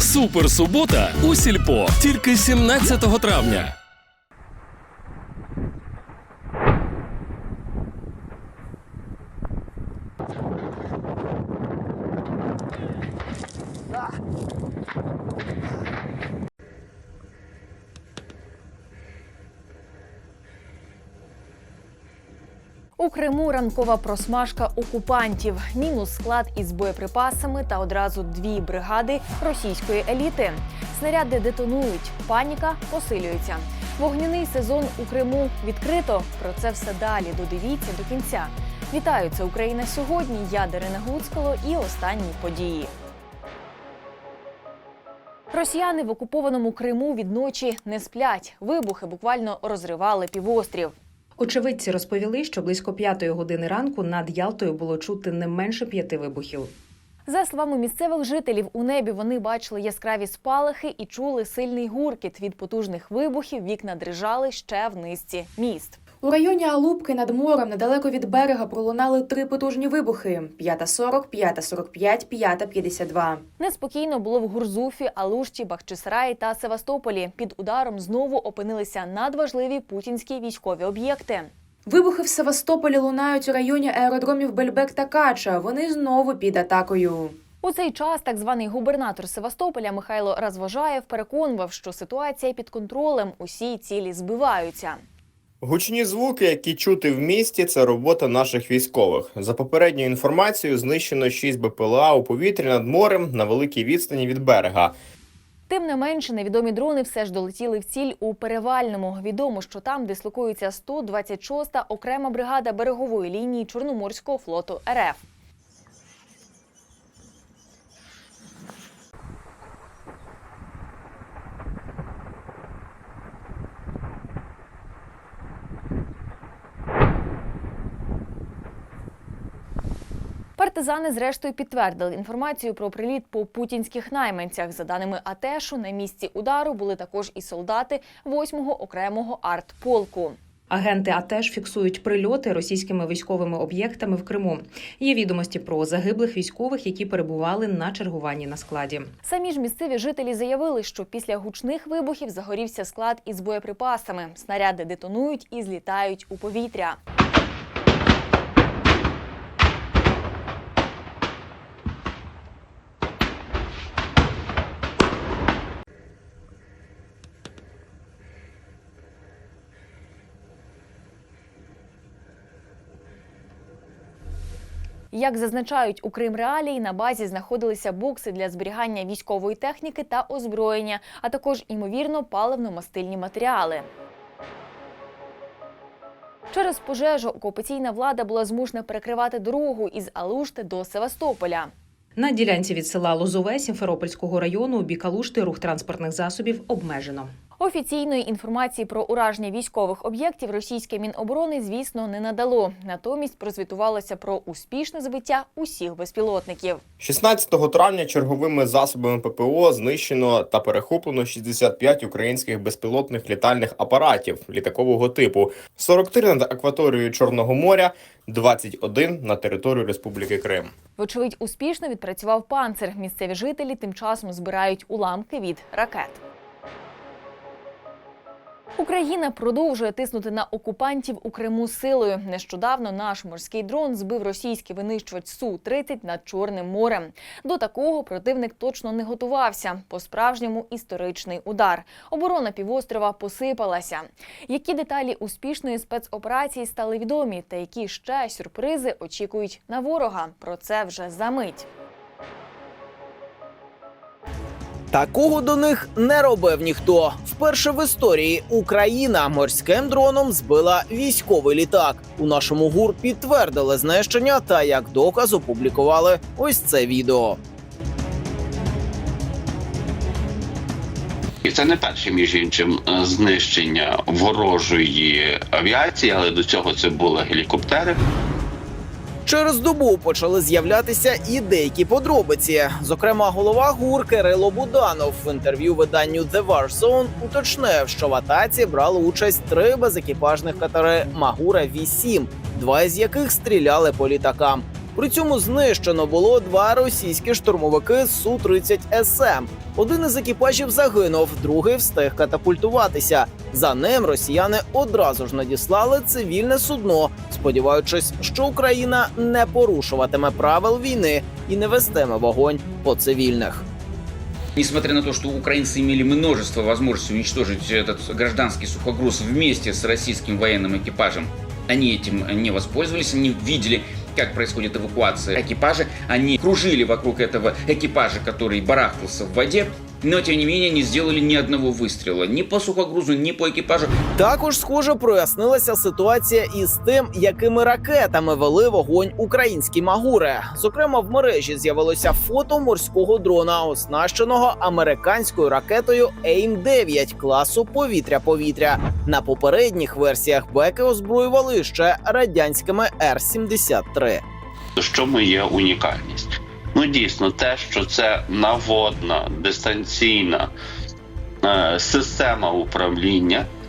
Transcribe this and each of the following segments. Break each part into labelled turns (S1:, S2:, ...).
S1: Суперсубота у сільпо тільки 17 травня.
S2: У Криму ранкова просмажка окупантів, мінус склад із боєприпасами та одразу дві бригади російської еліти. Снаряди детонують, паніка посилюється. Вогняний сезон у Криму відкрито. Про це все далі. Додивіться до кінця. Вітаю, це Україна сьогодні. Я Дарина Гуцкало і останні події. Росіяни в окупованому Криму відночі не сплять. Вибухи буквально розривали півострів.
S3: Очевидці розповіли, що близько п'ятої години ранку над Ялтою було чути не менше п'яти вибухів.
S2: За словами місцевих жителів, у небі вони бачили яскраві спалахи і чули сильний гуркіт. Від потужних вибухів вікна дрижали ще в низці міст.
S4: У районі Алубки над морем недалеко від берега пролунали три потужні вибухи: 5.40, 5.45, 5.52.
S2: Неспокійно було в Гурзуфі, Алушті, Бахчисараї та Севастополі. Під ударом знову опинилися надважливі путінські військові об'єкти.
S4: Вибухи в Севастополі лунають у районі аеродромів Бельбек та Кача. Вони знову під атакою.
S2: У цей час так званий губернатор Севастополя Михайло Розважаєв переконував, що ситуація під контролем, усі цілі збиваються.
S5: Гучні звуки, які чути в місті, це робота наших військових. За попередньою інформацією, знищено 6 БПЛА у повітрі над морем на великій відстані від берега.
S2: Тим не менше, невідомі дрони все ж долетіли в ціль у перевальному. Відомо, що там дислокується 126-та окрема бригада берегової лінії Чорноморського флоту РФ. Партизани зрештою підтвердили інформацію про приліт по путінських найманцях. За даними АТЕШу, на місці удару були також і солдати 8-го окремого артполку.
S3: Агенти АТЕШ фіксують прильоти російськими військовими об'єктами в Криму. Є відомості про загиблих військових, які перебували на чергуванні на складі.
S2: Самі ж місцеві жителі заявили, що після гучних вибухів загорівся склад із боєприпасами. Снаряди детонують і злітають у повітря. Як зазначають у Крим Реалії, на базі знаходилися бокси для зберігання військової техніки та озброєння, а також імовірно паливно-мастильні матеріали. Через пожежу окупаційна влада була змушена перекривати дорогу із Алушти до Севастополя.
S3: На ділянці від села Лозове Сімферопольського району у бік Алушти рух транспортних засобів обмежено.
S2: Офіційної інформації про ураження військових об'єктів російське міноборони, звісно, не надало. Натомість прозвітувалося про успішне збиття усіх безпілотників.
S5: 16 травня черговими засобами ППО знищено та перехоплено 65 українських безпілотних літальних апаратів літакового типу, 43 над акваторією Чорного моря, 21 на територію Республіки Крим.
S2: Вочевидь, успішно відпрацював панцир. Місцеві жителі тим часом збирають уламки від ракет. Україна продовжує тиснути на окупантів у Криму силою. Нещодавно наш морський дрон збив російський винищувач су 30 над Чорним морем. До такого противник точно не готувався. По справжньому історичний удар. Оборона півострова посипалася. Які деталі успішної спецоперації стали відомі, та які ще сюрпризи очікують на ворога? Про це вже за мить.
S6: Такого до них не робив ніхто. Вперше в історії Україна морським дроном збила військовий літак. У нашому гур підтвердили знищення та як доказ опублікували ось це відео.
S7: І це не перше, між іншим, е, знищення ворожої авіації, але до цього це були гелікоптери.
S6: Через добу почали з'являтися і деякі подробиці. Зокрема, голова ГУР Кирило Буданов в інтерв'ю виданню The War Zone уточнив, що в атаці брали участь три безекіпажних катери Магура 8 два із яких стріляли по літакам. При цьому знищено було два російські штурмовики су 30 СМ. Один із екіпажів загинув, другий встиг катапультуватися. За ним росіяни одразу ж надіслали цивільне судно, сподіваючись, що Україна не порушуватиме правил війни і не вестиме вогонь по цивільних.
S8: Несмотря на то, что украинцы имели множество возможностей уничтожить этот гражданский сухогруз вместе с российским военным экипажем, они этим не воспользовались, они видели, как происходит эвакуация экипажа, они кружили вокруг этого экипажа, который барахтался в воде, но тем не менее не сделали ни одного выстрела ни по сухогрузу, ни по экипажу.
S6: Також, схоже, прояснилася ситуація із тим, якими ракетами вели вогонь українські магури. Зокрема, в мережі з'явилося фото морського дрона, оснащеного американською ракетою AIM-9 класу повітря-повітря. На попередніх версіях беки озброювали ще радянськими Р-73.
S7: В чому є унікальність? Ну дійсно, те, що це наводна дистанційна е, система управління.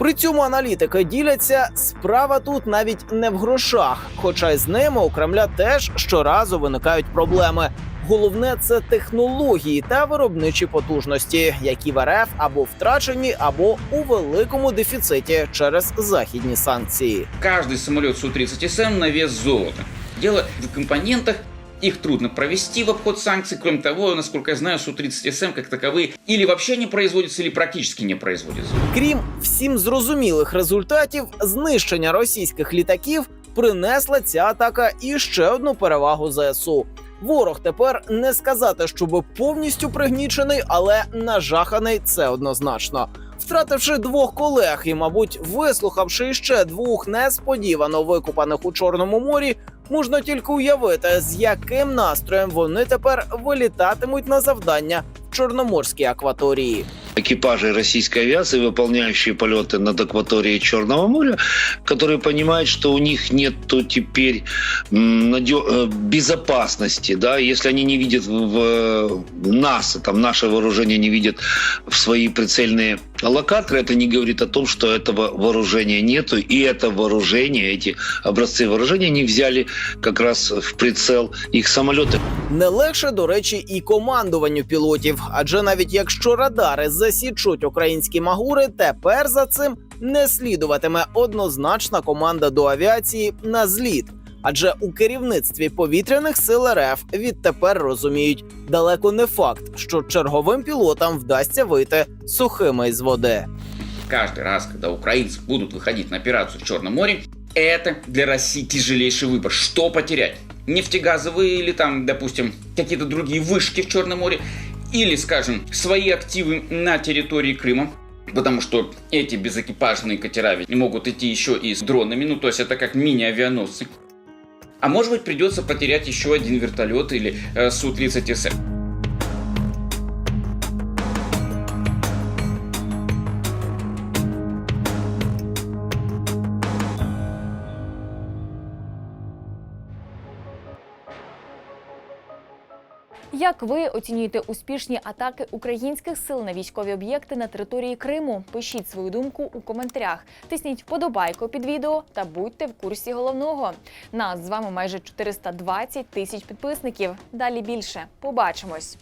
S6: При цьому аналітики діляться справа тут навіть не в грошах, хоча й з ними у Кремля теж щоразу виникають проблеми. Головне це технології та виробничі потужності, які в РФ або втрачені, або у великому дефіциті через західні санкції.
S8: Каждый самолет Су-30СМ на вес золота. Дело в компонентах, их трудно провести в обход санкций. Кроме того, насколько я знаю, Су-30СМ как таковые или вообще не производятся, или практически не производятся.
S6: Крім всім зрозумілих результатів, знищення російських літаків принесла ця атака і ще одну перевагу ЗСУ. Ворог тепер не сказати, щоб повністю пригнічений, але нажаханий це однозначно. Втративши двох колег і, мабуть, вислухавши ще двох несподівано викупаних у Чорному морі, можна тільки уявити, з яким настроєм вони тепер вилітатимуть на завдання в Чорноморській акваторії.
S9: экипажи российской авиации, выполняющие полеты над акваторией Черного моря, которые понимают, что у них нет теперь м, надё- э, безопасности, да, если они не видят в, в нас, там наше вооружение не видят в свои прицельные локаторы, это не говорит о том, что этого вооружения нету, и это вооружение, эти образцы вооружения не взяли как раз в прицел их самолеты.
S6: Не легше, до речі, і командуванню пілотів, адже навіть якщо радари засічуть українські магури, тепер за цим не слідуватиме однозначна команда до авіації на зліт. Адже у керівництві повітряних сил РФ відтепер розуміють, далеко не факт, що черговим пілотам вдасться вийти сухими із води.
S8: Каждый раз, когда украинцы будут выходить на операцию в Черном море, это для России тяжелейший выбор. Что потерять? Нефтегазовые или там, допустим, какие-то другие вышки в Черном море, или, скажем, свои активы на территории Крыма, Потому что эти безэкипажные катера ведь могут идти еще и с дронами, ну то есть это как мини-авианосцы. А может быть придется потерять еще один вертолет или э, Су-30СМ.
S2: Як ви оцінюєте успішні атаки українських сил на військові об'єкти на території Криму? Пишіть свою думку у коментарях. Тисніть вподобайку під відео та будьте в курсі головного. Нас з вами майже 420 тисяч підписників. Далі більше. Побачимось.